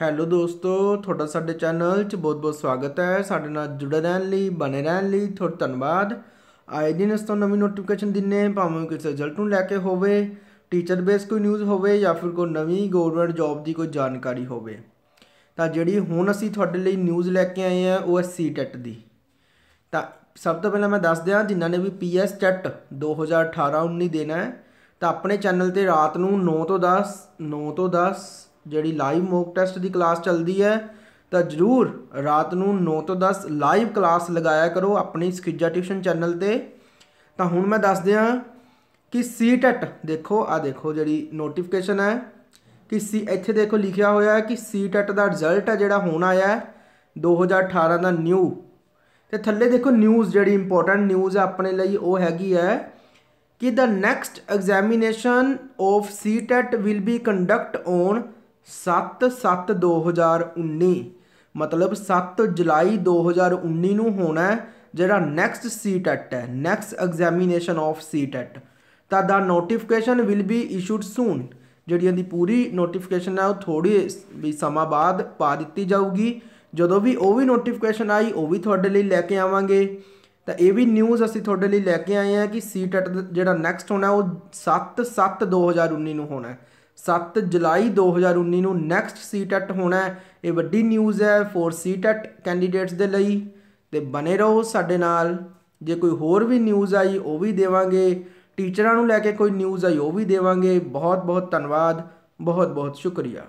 Hello ਦੋਸਤੋ, ਤੁਹਾਡਾ ਸਾਡੇ ਚੈਨਲ 'ਚ ਬਹੁਤ-ਬਹੁਤ ਸਵਾਗਤ ਹੈ। ਸਾਡੇ ਨਾਲ ਜੁੜੇ ਰਹਿਣ ਲਈ, ਬਣੇ ਰਹਿਣ ਲਈ ਤੁਹਾਡਾ ਧੰਨਵਾਦ। ਆਏ ਦਿਨ ਇਸ ਤੋਂ ਨਵੀਂ ਨੋਟੀਫਿਕੇਸ਼ਨ ਦਿੰਨੇ ਭਾਵੇਂ ਕਿਸੇ ਰਿਜ਼ਲਟ ਨੂੰ ਲੈ ਕੇ ਹੋਵੇ ਟੀਚਰ ਬੇਸ ਕੋਈ ਨਿਊਜ਼ ਹੋਵੇ ਜਾਂ ਫਿਰ ਕੋਈ ਨਵੀਂ ਗਵਰਨਮੈਂਟ ਜੌਬ ਦੀ ਕੋਈ ਜਾਣਕਾਰੀ ਹੋਵੇ। ਤਾਂ ਜਿਹੜੀ ਹੁਣ ਅਸੀਂ ਤੁਹਾਡੇ ਲਈ ਨਿਊਜ਼ ਲੈ ਕੇ ਆਏ ਆ ਉਹ ਹੈ ਸੀਟੈਟ ਦੀ। ਤਾਂ ਸਭ ਤੋਂ ਪਹਿਲਾਂ ਮੈਂ ਦੱਸ ਦਿਆਂ, ਜਿਨ੍ਹਾਂ ਨੇ ਵੀ ਪੀਐਸ ਟੈਟ 2018-19 ਦੇਣਾ ਹੈ, ਤਾਂ ਆਪਣੇ ਚੈਨਲ ਤੇ ਰਾਤ ਨੂੰ 9 ਤੋਂ 10 9 ਤੋਂ 10 ਜਿਹੜੀ ਲਾਈਵ ਮੋਕ ਟੈਸਟ ਦੀ ਕਲਾਸ ਚੱਲਦੀ ਹੈ, ਤਾਂ ਜਰੂਰ ਰਾਤ ਨੂੰ 9 ਤੋਂ 10 ਲਾਈਵ ਕਲਾਸ ਲਗਾਇਆ ਕਰੋ ਆਪਣੀ ਸਕਿਜਾ ਟਿਊਸ਼ਨ ਚੈਨਲ ਤੇ। ਤਾਂ ਹੁਣ ਮੈਂ ਦੱਸ ਦਿਆਂ ਕਿ ਸੀਟੈਟ ਦੇਖੋ ਆ ਦੇਖੋ ਜਿਹੜੀ ਨੋਟੀਫਿਕੇਸ਼ਨ ਹੈ, ਕਿ ਸੀ ਇੱਥੇ ਦੇਖੋ ਲਿਖਿਆ ਹੋਇਆ ਹੈ ਕਿ ਸੀਟੈਟ ਦਾ ਰਿਜ਼ਲਟ ਹੈ ਜਿਹੜਾ ਹੋਣ ਆਇਆ ਹੈ 2018 ਦਾ ਨਿਊ ਤੇ ਥੱਲੇ ਦੇਖੋ ਨਿਊਜ਼ ਜਿਹੜੀ ਇੰਪੋਰਟੈਂਟ ਨਿਊਜ਼ ਹੈ ਆਪਣੇ ਲਈ, ਉਹ ਹੈਗੀ ਹੈ ਕਿ ਦਾ next examination of CTET will be conduct on 7 7 2019 ਮਤਲਬ 7 ਜੁਲਾਈ 2019 ਨੂੰ ਹੋਣਾ ਹੈ ਜਿਹੜਾ ਨੈਕਸਟ ਸੀਟ ਐਟ ਹੈ ਨੈਕਸਟ ਐਗਜ਼ਾਮੀਨੇਸ਼ਨ ਆਫ ਸੀਟੈਟ ਤਾਂ ਦਾ notification will be issued soon ਜਿਹੜੀ ਇਹਦੀ ਪੂਰੀ ਨੋਟੀਫਿਕੇਸ਼ਨ ਹੈ ਉਹ ਥੋੜੀ ਵੀ ਸਮਾਂ ਬਾਅਦ ਪਾ ਦਿੱਤੀ ਜਾਊਗੀ। ਜਦੋਂ ਵੀ ਉਹ ਵੀ ਨੋਟੀਫਿਕੇਸ਼ਨ ਆਈ, ਉਹ ਵੀ ਤੁਹਾਡੇ ਲਈ ਲੈ ਕੇ ਆਵਾਂਗੇ। ਤਾਂ ਇਹ ਵੀ ਨਿਊਜ਼ ਅਸੀਂ ਤੁਹਾਡੇ ਲਈ ਲੈ ਕੇ ਆਏ ਹਾਂ ਕਿ ਸੀਟ ਸੀਟੈਟ ਜਿਹੜਾ ਨੈਕਸਟ ਹੋਣਾ ਉਹ 7 7 2019 ਨੂੰ ਹੋਣਾ 7 ਜੁਲਾਈ 2019 ਨੂੰ ਨੈਕਸਟ ਸੀਟੈਟ ਹੋਣਾ ਇਹ ਵੱਡੀ ਨਿਊਜ਼ ਹੈ ਫॉर ਸੀਟੈਟ ਕੈਂਡੀਡੇਟਸ ਦੇ ਲਈ। ਤੇ ਬਨੇ ਰਹੋ ਸਾਡੇ ਨਾਲ। ਜੇ ਕੋਈ ਹੋਰ ਵੀ ਨਿਊਜ਼ ਆਈ, ਉਹ ਵੀ ਦੇਵਾਂਗੇ। ਟੀਚਰਾਂ ਨੂੰ ਲੈ ਕੇ ਕੋਈ ਨਿਊਜ਼ ਆਈ, ਉਹ ਵੀ ਦੇਵਾਂਗੇ। ਬਹੁਤ ਬਹੁਤ ਧੰਨਵਾਦ। ਬਹੁਤ ਬਹੁਤ ਸ਼ੁਕਰੀਆ।